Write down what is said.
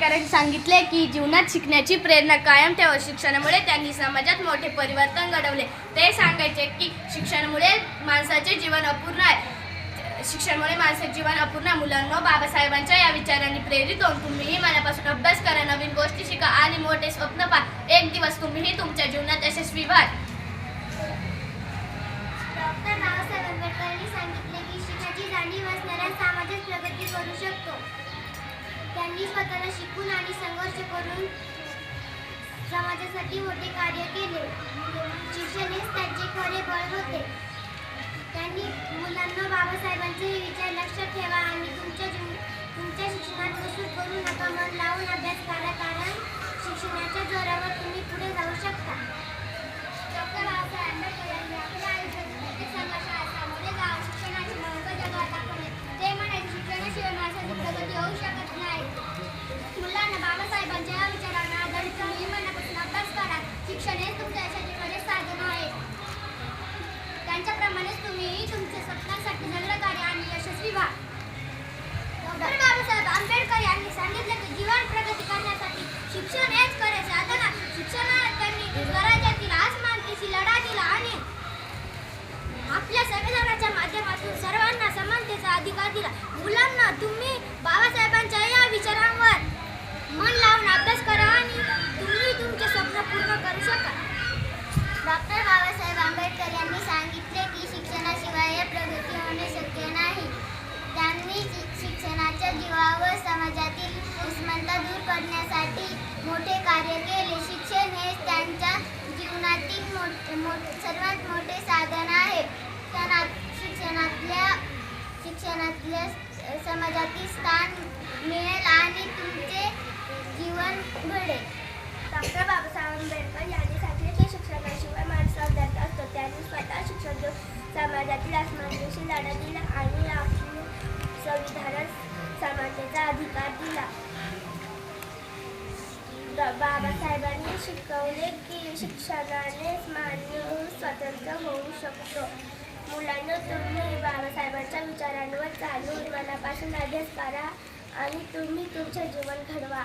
सांगितले की जीवनात शिकण्याची प्रेरणा कायम ठेवा. शिक्षणामुळे त्यांनी समाजात मोठे परिवर्तन घडवले. ते सांगायचे की शिक्षणामुळे माणसाचे जीवन अपूर्ण आहे. शिक्षणामुळे माणसाचे जीवन अपूर्ण मुलांना मुलांनो बाबासाहेबांच्या या विचारांनी प्रेरित होऊन तुम्हीही मनापासून अभ्यास करा नवीन गोष्टी शिका आणि मोठे स्वप्न पहा. एक दिवस तुम्हीही तुमच्या जीवनात यशस्वी व्हाल. डॉक्टर बाबासाहेब आंबेडकरांनी सांगितले की शिक्षणाची जाणीव असणाऱ्या समाजात प्रगती करू शकतो. त्यांनी स्वतःला शिकून आणि संघर्ष करून समाजासाठी मोठे कार्य केले. शिक्षण हेच त्यांचे खरे बळ होते. त्यांनी मुलांना बाबासाहेबांचे हे विचार लक्षात ठेवा आणि तुमच्या तुमच्या शिक्षणात कसूर करू नका मन लावून अभ्यास करा कारण शिक्षणाच्या जोरावर तुम्ही पुढे जाऊ शकता डॉक्टर बाबासाहेब आंबेडकर यांनी आपल्या आयुष्यात प्रत्येक संघर्षाला सामोरे जाऊन शिक्षणाचे महत्त्व जगात दाखवले ते म्हणाले शिक्षणाशिवाय माणसाची प्रगती होऊ शकत नाही मुलांना बाबासाहेबांच्या या विचारांना आधारित तुम्ही मनापासून अभ्यास करा शिक्षण हे तुमच्या यशाचे खरे साधन आहे त्यांच्याप्रमाणेच तुम्हीही तुमच्या स्वप्नांसाठी जगलं कार्य आणि यशस्वी व्हा डॉक्टर बाबासाहेब आंबेडकर यांनी सांगितले की जीवन प्रगती करण्यासाठी शिक्षण हेच खरे साधन आहे शिक्षणात त्यांनी स्वराज्यातील आसमानतेशी लढा दिला आणि आपल्या संविधानाच्या माध्यमातून सर्वांना समानतेचा अधिकार दिला मुलांना तुम्ही बाबासाहेबांच्या या विचारांवर मन लावून अभ्यास करा आणि तुम्ही तुमचे स्वप्न पूर्ण करू शकाल. डॉक्टर बाबासाहेब आंबेडकर यांनी सांगितले की शिक्षणाशिवाय प्रगती होणे शक्य नाही. त्यांनी शिक्षणाच्या जीवावर समाजातील उस्मानता दूर करण्यासाठी मोठे कार्य केले. शिक्षण हे त्यांच्या जीवनातील मोठ मो सर्वात मोठे साधन आहे. त्यांना शिक्षणातल्या शिक्षणातल्या समाजातील स्थान मिळेल आणि तुमचे जीवन घडेल. डॉक्टर बाबासाहेब आंबेडकर यांनी सांगितले की शिक्षणाशिवाय माणूस अभ्यास असतो. त्यांनी स्वतः शिक्षण घेऊन समाजातील असमानतेशी लढा दिला आणि आपल्या संविधानात समानतेचा अधिकार दिला. बाबासाहेबांनी शिकवले की शिक्षणाने माणूस स्वतंत्र होऊ शकतो. मुलांना तुम्ही बाबासाहेबांच्या विचारांवर चालून मनापासून अभ्यास करा आणि तुम्ही तुमचे जीवन घडवा.